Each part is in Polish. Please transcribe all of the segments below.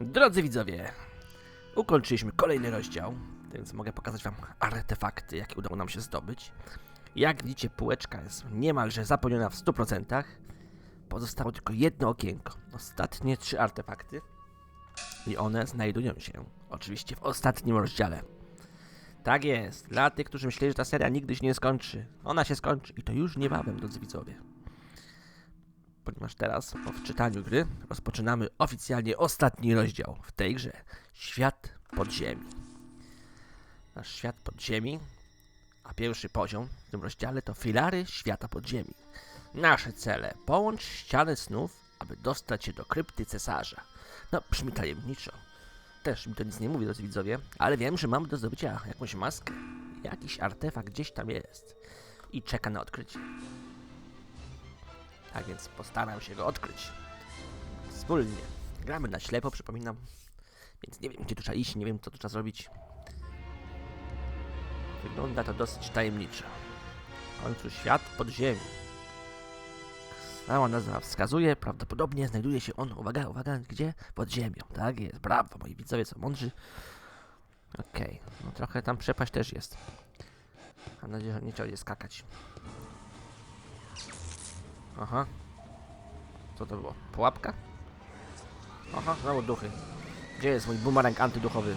Drodzy widzowie, ukończyliśmy kolejny rozdział, więc mogę pokazać wam artefakty, jakie udało nam się zdobyć. Jak widzicie, półeczka jest niemalże zapełniona w 100%. Pozostało tylko jedno okienko. Ostatnie trzy artefakty. I one znajdują się oczywiście w ostatnim rozdziale. Tak jest. Dla tych, którzy myśleli, że ta seria nigdy się nie skończy. Ona się skończy i to już niebawem, drodzy widzowie. Ponieważ teraz, po wczytaniu gry, rozpoczynamy oficjalnie ostatni rozdział w tej grze. Świat podziemi. Nasz świat podziemi, a pierwszy poziom w tym rozdziale to filary świata podziemi. Nasze cele. Połącz ściany snów, aby dostać się do krypty cesarza. No, brzmi tajemniczo. Też mi to nic nie mówi, drodzy widzowie, ale wiem, że mamy do zdobycia jakąś maskę. Jakiś artefakt gdzieś tam jest. I czeka na odkrycie. Więc postaram się go odkryć. Wspólnie. Gramy na ślepo, przypominam. Więc nie wiem, gdzie tu trzeba iść, nie wiem, co tu trzeba zrobić. Wygląda to dosyć tajemniczo. W końcu świat pod ziemią. Cała nazwa wskazuje, prawdopodobnie znajduje się on, uwaga, uwaga, gdzie? Pod ziemią. Tak jest, brawo, moi widzowie są mądrzy. Okej, no trochę tam przepaść też jest. Mam nadzieję, że nie trzeba skakać. Aha. Co to było? Pułapka? Aha, znowu duchy. Gdzie jest mój bumerang antyduchowy?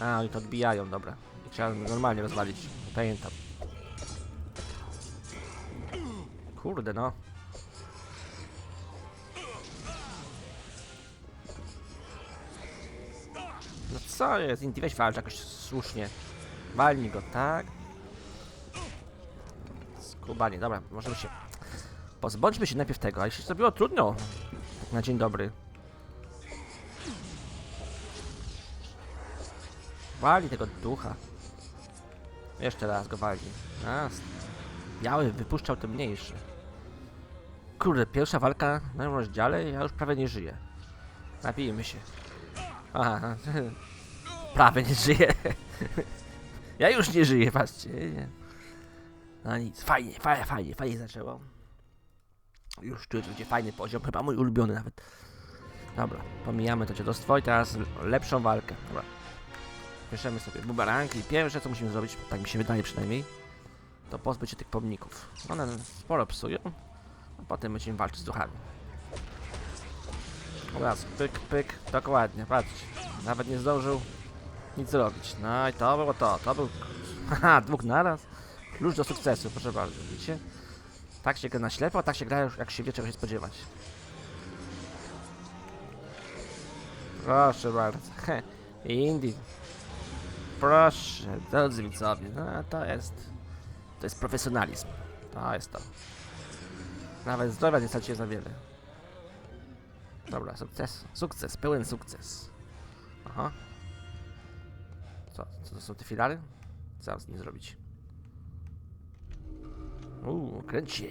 A, oni to odbijają, dobra. Trzeba normalnie rozwalić. Pamiętam. Kurde, no. No co jest? Inti, weź walcz jakoś słusznie. Walnij go, tak? Skubanie, dobra, możemy się... Pozbądźmy się najpierw tego, a jeśli zrobiło trudno. Tak na dzień dobry. Wali tego ducha. Jeszcze raz go wali. A, biały wypuszczał ten mniejszy. Kurde, pierwsza walka na tym rozdziale, ja już prawie nie żyję. Napijmy się. Aha, prawie nie żyję. ja już nie żyję, patrzcie. No nic, fajnie, fajnie, fajnie, fajnie zaczęło. Już czuję, że będzie fajny poziom, chyba mój ulubiony nawet. Dobra, pomijamy to dziadostwo i teraz lepszą walkę. Dobra. Bierzemy sobie bumerang i pierwsze co musimy zrobić, tak mi się wydaje przynajmniej, to pozbyć się tych pomników. One sporo psują, a potem będziemy walczyć z duchami. Raz, pyk, pyk, dokładnie, patrzcie. Nawet nie zdążył nic zrobić. No i to było to, to był... Haha, dwóch naraz. Klucz do sukcesu, proszę bardzo, widzicie? Tak się gra na ślepo, a tak się gra jak się wie czego się spodziewać. Proszę bardzo. He, Indie. Proszę, drodzy widzowie, no to jest... To jest profesjonalizm. To jest to. Nawet zdrowia nie stracicie za wiele. Dobra, sukces. Sukces, pełen sukces. Aha. Co, co to są te filary? Co z nimi zrobić? Uuu, kręcie.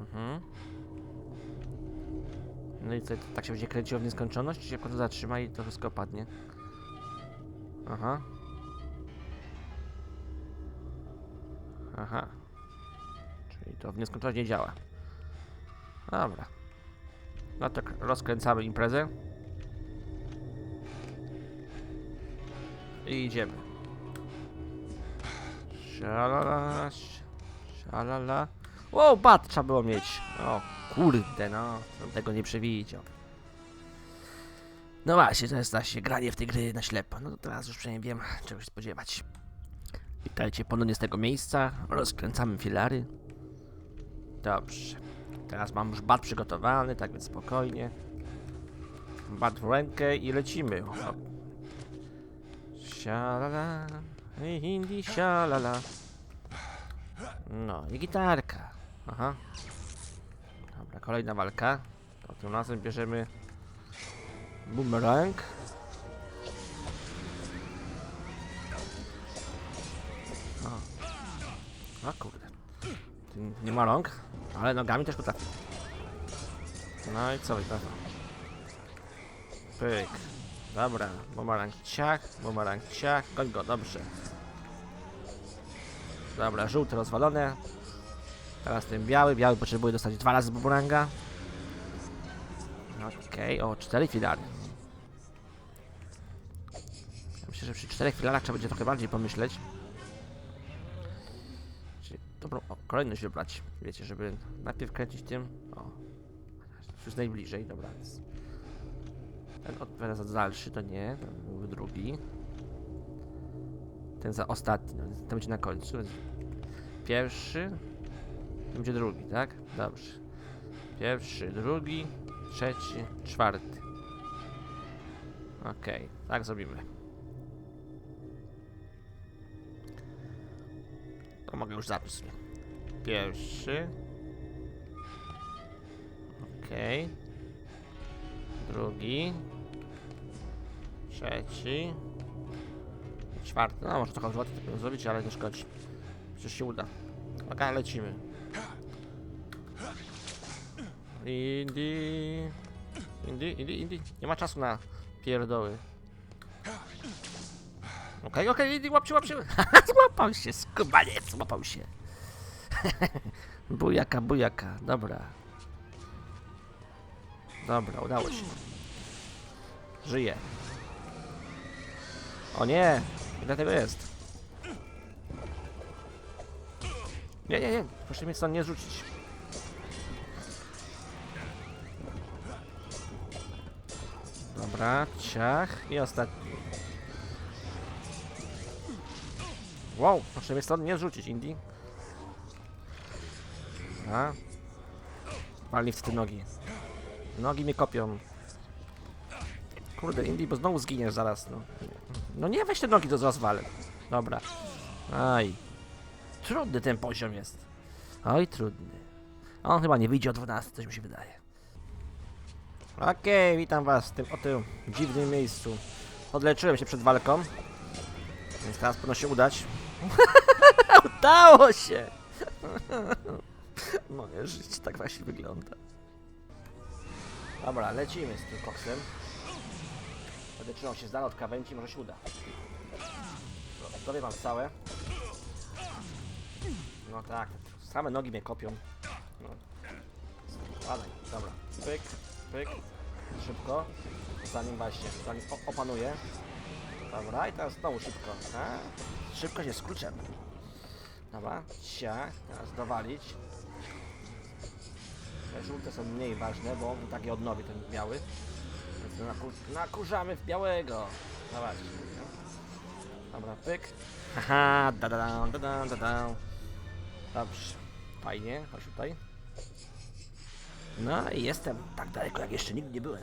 Mhm. No i co, tak się będzie kręciło w nieskończoność? Czy się to zatrzyma i to wszystko opadnie? Aha. Aha. Czyli to w nieskończoność nie działa. Dobra. No tak rozkręcamy imprezę. I idziemy. Szalala, sz- szalala. Wow, bat trzeba było mieć. O kurde, no. Tego nie przewidział. No właśnie, to jest właśnie granie w te gry na ślepo. No to teraz już przynajmniej wiem, czego się spodziewać. Witajcie ponownie z tego miejsca. Rozkręcamy filary. Dobrze. Teraz mam już bat przygotowany, tak więc spokojnie. Bat w rękę i lecimy. O. Sialala, hindi sialala. No i gitarka. Aha. Dobra, kolejna walka. To tym razem bierzemy bumerang. O. O kurde. Nie ma rąk, ale nogami też potrafi. No i co wygląda? Pyk. Dobra, bumerang ciach, bumerang ciach, goń go, dobrze. Dobra, żółte rozwalone. Teraz ten biały. Biały potrzebuje dostać dwa razy bumeranga. Okej, o, cztery filary. Myślę, że przy czterech filarach trzeba będzie trochę bardziej pomyśleć. Czyli dobrą o, kolejność wybrać. Wiecie, żeby najpierw kręcić tym. O, już najbliżej, dobra. Ten odpowiada za dalszy, to nie. Ten byłby drugi. Ten za ostatni, no, to będzie na końcu. Pierwszy. To będzie drugi, tak? Dobrze. Pierwszy, drugi, trzeci, czwarty. Okej, tak zrobimy. To mogę już zacząć. Pierwszy. Okej. Drugi. Trzeci. Czwarty. No może trochę złoty zrobić, ale nie szkodzi. Przecież się uda. Uwaga, lecimy. Indy. Indy, Indy, Indy. Nie ma czasu na pierdoły. Okej, okej, Indy, łap się, łap się. złapał się, skubaniec, złapał się. bujaka, bujaka, dobra. Dobra, udało się. Żyje. O nie! Ile tego jest? Nie, nie, nie. Proszę mnie stąd nie rzucić. Dobra, ciach i ostatni. Wow, proszę mnie stąd nie rzucić, Indy. A. Walnij w te nogi. Nogi mnie kopią. Kurde, Indy, bo znowu zginiesz zaraz, no. No nie, weź te nogi, to zaraz walę. Dobra. Aj. Trudny ten poziom jest. Oj, trudny. On chyba nie wyjdzie o 12, coś mi się wydaje. Okej, witam was w tym oto dziwnym miejscu. Odleczyłem się przed walką. Więc teraz powinno się udać. Udało się! Moje życie tak właśnie wygląda. Dobra, lecimy z tym koksem. Będę trzymał się z dala od krawędzi, może się uda. Zdrowie mam całe. No tak, same nogi mnie kopią. No. Spadaj, dobra. Pyk, pyk. Szybko. Zanim właśnie, zanim o- opanuję. Dobra, i teraz znowu szybko. A? Szybko się z kluczem. Dobra, ciach, teraz dowalić. Te żółte są mniej ważne, bo on tak je odnowi ten biały. Nakur nakurzamy w białego. Dobra, pyk. Haha, da da da da da da da. Dobrze. Fajnie, chodź tutaj. No i jestem tak daleko, jak jeszcze nigdy nie byłem.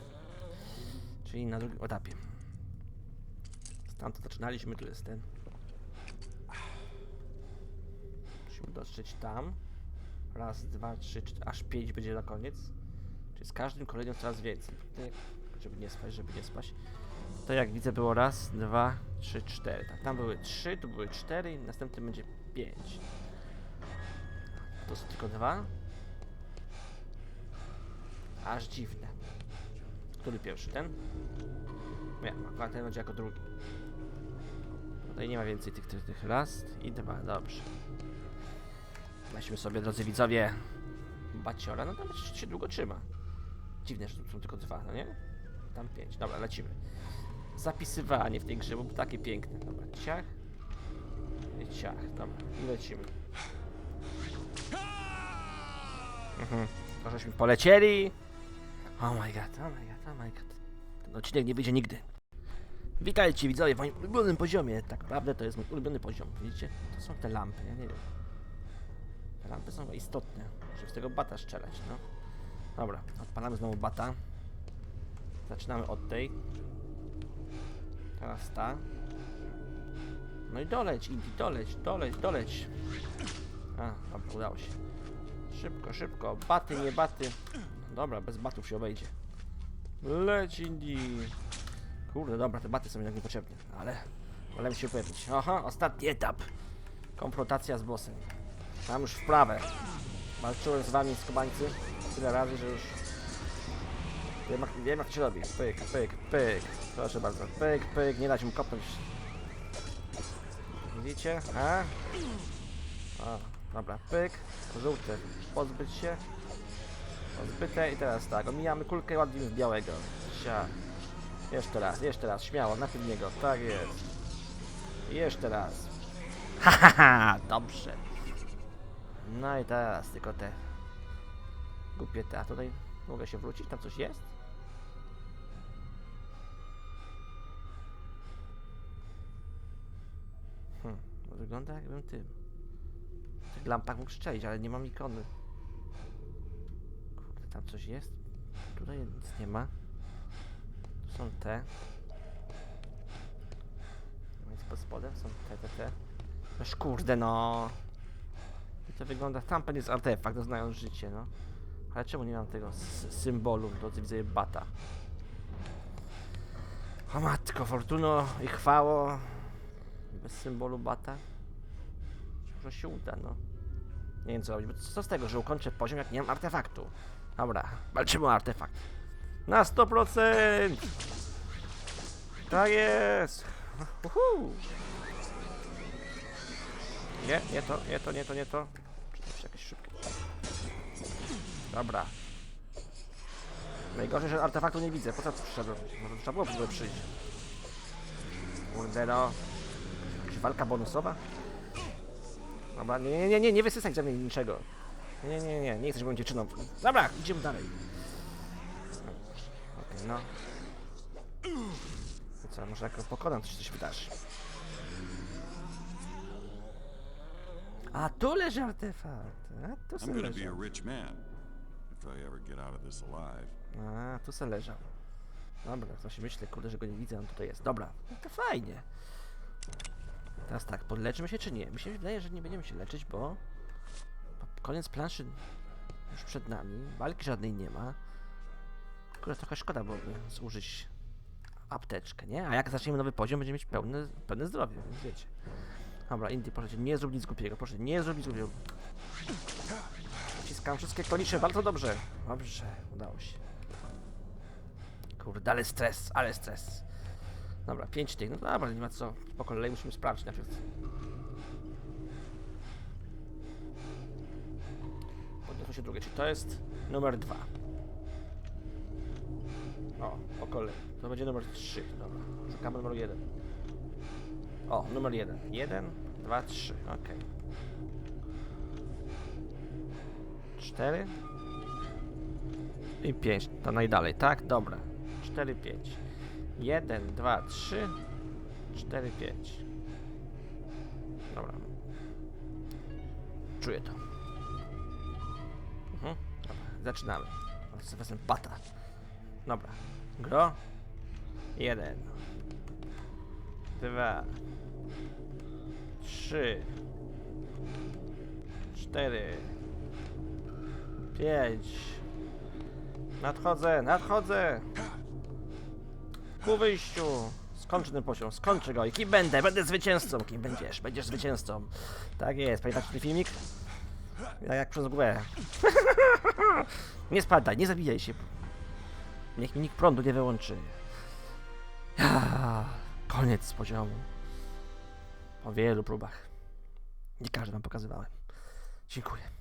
Czyli na drugim etapie. Stamtąd zaczynaliśmy, tu jest ten. Musimy dotrzeć tam. Raz, dwa, trzy, cztery, aż pięć będzie na koniec. Czyli z każdym kolejnym coraz więcej. Tutaj, żeby nie spać, żeby nie spać. To jak widzę było raz, dwa, trzy, cztery. Tak, tam były trzy, tu były cztery następny będzie pięć. To są tylko dwa. Aż dziwne. Który pierwszy? Ten? Nie, akurat ten będzie jako drugi. Tutaj nie ma więcej tych, tych, tych raz i dwa, dobrze. Weźmy sobie, drodzy widzowie, baciora, no to się długo trzyma. Dziwne, że tu są tylko dwa, no nie? Tam pięć, dobra, lecimy. Zapisywanie w tej grze, bo takie piękne. Dobra, ciach. I ciach, dobra, lecimy. Mhm, to żeśmy polecieli. Oh my god, oh my god, oh my god. Ten odcinek nie wyjdzie nigdy. Witajcie widzowie w moim ulubionym poziomie. Tak naprawdę to jest mój ulubiony poziom. Widzicie? To są te lampy, ja nie wiem. Te lampy są istotne, żeby z tego bata strzelać, no. Dobra, odpalamy znowu bata. Zaczynamy od tej. Teraz ta. No i doleć, Indy, doleć, doleć, doleć. A, dobra, udało się. Szybko, szybko. Baty, nie baty. Dobra, bez batów się obejdzie. Leć, Indy. Kurde, dobra, te baty są jednak niepotrzebne, ale... Ale mi się upewnić. Aha, ostatni etap. Konfrontacja z bossem. Mam już wprawę. Walczyłem z wami, skubańcy, tyle razy, że już... Wiem jak, wiem jak to się robi. Pyk, pyk, pyk. Proszę bardzo. Pyk, pyk, nie dać mu kopnąć. Widzicie? A? A, Dobra, pyk, żółte, pozbyć się. Pozbyte i teraz tak, omijamy kulkę ładnie w białego. Sia. Jeszcze raz, jeszcze raz, śmiało, najpierw niego, tak jest. Jeszcze raz. Ha, ha, ha, dobrze. No i teraz tylko te głupie te, a tutaj mogę się wrócić, tam coś jest? Hm, wygląda jakbym tym tych lampach mógł strzelić, ale nie mam ikony. Kurde, tam coś jest? Tutaj nic nie ma. Tu są te. Więc pod spodem są te, te, te. Noż kurde no. I to wygląda, tam pewnie jest artefakt, no znając życie, no. Ale czemu nie mam tego symbolu, to widzę bata. O matko, fortuno i chwało. Bez symbolu bata. Może się uda, no. Nie wiem co robić, bo co z tego, że ukończę poziom, jak nie mam artefaktu. Dobra, walczymy o artefakt. Na 100%! Tak jest! Uhu. Nie, nie to, nie to, nie to, nie to. Przyda się jakieś szybkie. Dobra. Najgorzej, że artefaktu nie widzę. Po co przyszedłem? Może trzeba było w ogóle przyjść. Kurde no. Jakaś walka bonusowa? Dobra, nie, nie, nie, nie, nie wysysaj ze mnie niczego. Nie, nie, nie, nie, nie chcę, żebym dziewczyną. Dobra, idziemy dalej. Okej, no. I co, może jak go pokonam, to się coś wydarzy. A tu leży artefakt. A tu I'm be a rich man if. A, tu se leżał. Dobra, to się myślę, kurde, że go nie widzę, on tutaj jest. Dobra, no to fajnie. Teraz tak, podleczymy się czy nie? Mi się wydaje, że nie będziemy się leczyć, bo bo koniec planszy już przed nami. Walki żadnej nie ma. Kurde, trochę szkoda byłoby zużyć apteczkę, nie? A jak zaczniemy nowy poziom, będziemy mieć pełne, pełne zdrowie, więc wiecie. Dobra, Indy, proszę cię, nie zrób nic głupiego, proszę, nie zrób nic głupiego. Wciskam wszystkie klonicze, bardzo dobrze. Dobrze, udało się. Kurde, ale stres, ale stres. Dobra, pięć tych, no dobra, nie ma co. Po kolei musimy sprawdzić najpierw. Podniosło się drugie, czyli to jest numer dwa. O, po kolei. To będzie numer trzy, dobra. Szukamy numer jeden. O, numer jeden. Jeden, dwa, trzy, okej. Cztery. I 5, to najdalej, tak? Dobra. 4, 5. 1, 2, 3, 4, 5. Dobra. Czuję to. Mhm. Dobra, zaczynamy. Wezmę pata. Dobra. Gro. 1. 2. 3. 4. 5. Nadchodzę, nadchodzę! Ku wyjściu! Skończę ten poziom, skończę go i kim będę? Będę zwycięzcą! Kim będziesz? Będziesz zwycięzcą! Tak jest, pamiętacie ten filmik? Ja jak przez mgłę. nie spadaj, nie zabijaj się. Niech mi nikt prądu nie wyłączy. Koniec poziomu. Po wielu próbach. Nie każdy wam pokazywałem. Dziękuję.